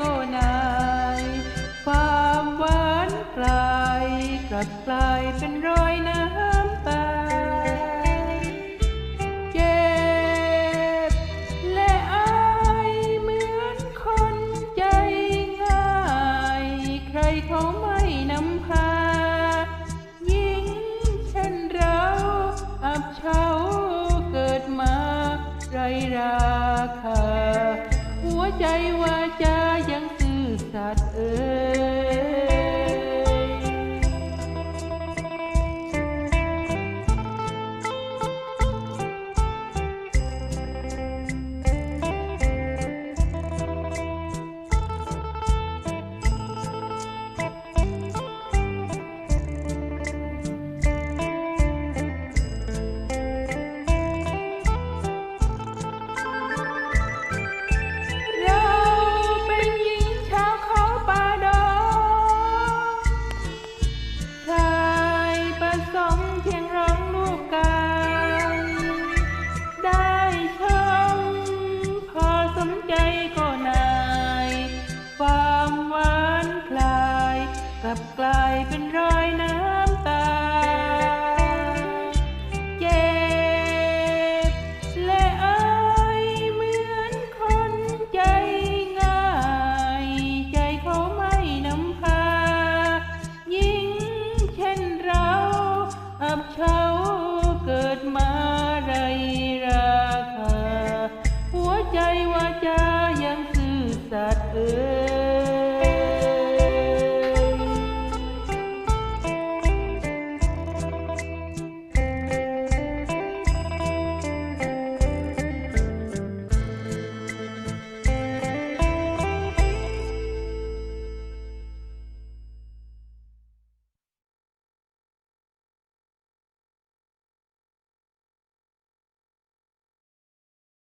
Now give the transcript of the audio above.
ก็นายความหวานกลายกลับกลายเป็นรอยน้ำตาเจ็บและอายเหมือนคนใจง่าย ใครเขาไม่นำพา ยิ่งเช่นเราอับเฉาเกิดมาไรราคา หัวใจว่าจาับกลายเป็นรอยน้ำตา เจ็บและอายเหมือนคนใจง่าย ใจเขาไม่นำพา ยิงเช่นเราอับเฉาเกิดมาไรราคา หัวใจว่าจายังซื่อสัตย์เอ่